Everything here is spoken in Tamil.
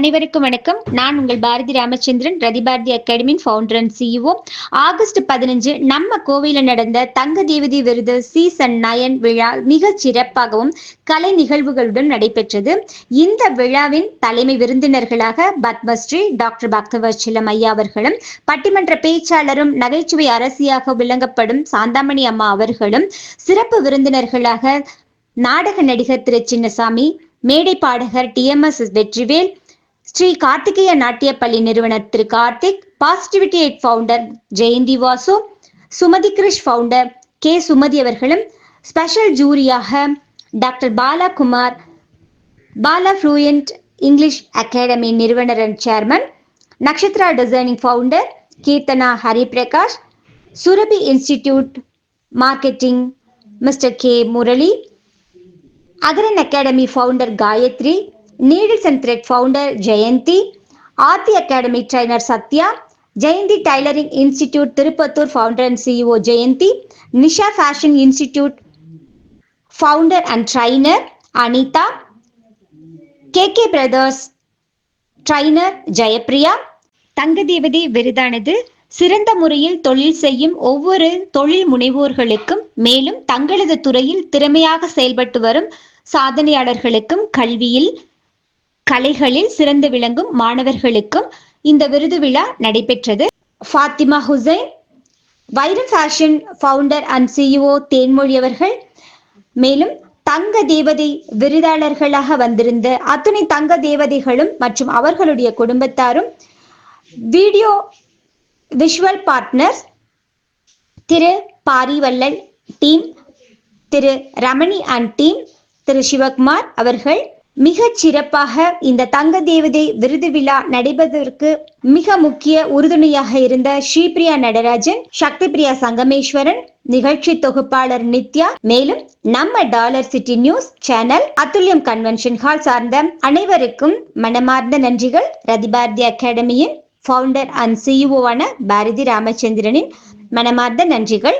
அனைவருக்கும் வணக்கம். நான் உங்கள் பாரதி ராமச்சந்திரன் ரதி பாரதி அகாடமியின் ஃபவுண்டர் அண்ட் சிஇஓ ஆகஸ்ட் பதினஞ்சு நம்ம கோவையில் நடந்த தங்க தேவதி விருது சீசன் நயன் விழா மிக சிறப்பாகவும் கலை நிகழ்வுகளுடன் நடைபெற்றது. இந்த விழாவின் தலைமை விருந்தினர்களாக பத்மஸ்ரீ டாக்டர் பக்தவச்சலம் ஐயா அவர்களும் பட்டிமன்ற பேச்சாளரும் நகைச்சுவை அரசியாக விளங்கப்படும் சாந்தாமணி அம்மா அவர்களும் சிறப்பு விருந்தினர்களாக நாடக நடிகர் திரு சின்னசாமி மேடை பாடகர் T M S Vetrivel Sri Karthikeya நாட்டிய பள்ளி நிறுவனர் திரு Karthik positivity aid founder Jayanthi Vasu Sumathi Krish founder K Sumathi அவர்களும் special ஜூரியாக doctor Balakumar Bala fluent English academy நிறுவனர் and chairman Nakshatra designing founder Keerthana Hariprakash Surabhi institute marketing mister K Murali Agaran academy founder Gayathri needles and thread founder Jayanthi Aarthi academy trainer Sathya Jayanthi tailoring institute Tirupattur founder and CEO Jayanthi Nisha fashion institute founder and trainer Anitha K K brothers trainer Jayapriya தங்கதேவதி விருதானது சிறந்த முறையில் தொழில் செய்யும் ஒவ்வொரு தொழில் முனைவோர்களுக்கும் மேலும் தங்களது துறையில் திறமையாக செயல்பட்டு வரும் சாதனையாளர்களுக்கும் கல்வியில் கலைகளில் சிறந்து விளங்கும் மாணவர்களுக்கும் இந்த விருது விழா நடைபெற்றது. Fathima Hussain viral fashion founder and CEO Thenmozhi அவர்கள் மேலும் தங்க தேவதை விருதாளர்களாக வந்திருந்த அத்துணை தங்க தேவதைகளும் மற்றும் அவர்களுடைய குடும்பத்தாரும் வீடியோ விஷுவல் பார்ட்னர்ஸ் திரு பாரிவல்லல் டீம் திரு ரமணி அண்ட் டீம் திரு சிவகுமார் அவர்கள் மிகச் சிறப்பாக இந்த தங்க தேவதை விருது விழா நடைபெறுவதற்கு மிக முக்கிய உறுதுணையாக இருந்த ஸ்ரீபிரியா நடராஜன் சக்தி பிரியா சங்கமேஸ்வரன் நிகழ்ச்சி தொகுப்பாளர் நித்யா மேலும் நம்ம dollar city news channel Athulyam convention hall சார்ந்த அனைவருக்கும் மனமார்ந்த நன்றிகள். ரதிபாரதி அகாடமியின் ஃபவுண்டர் அண்ட் சிஇஓவான பாரதி ராமச்சந்திரனின் மனமார்ந்த நன்றிகள்.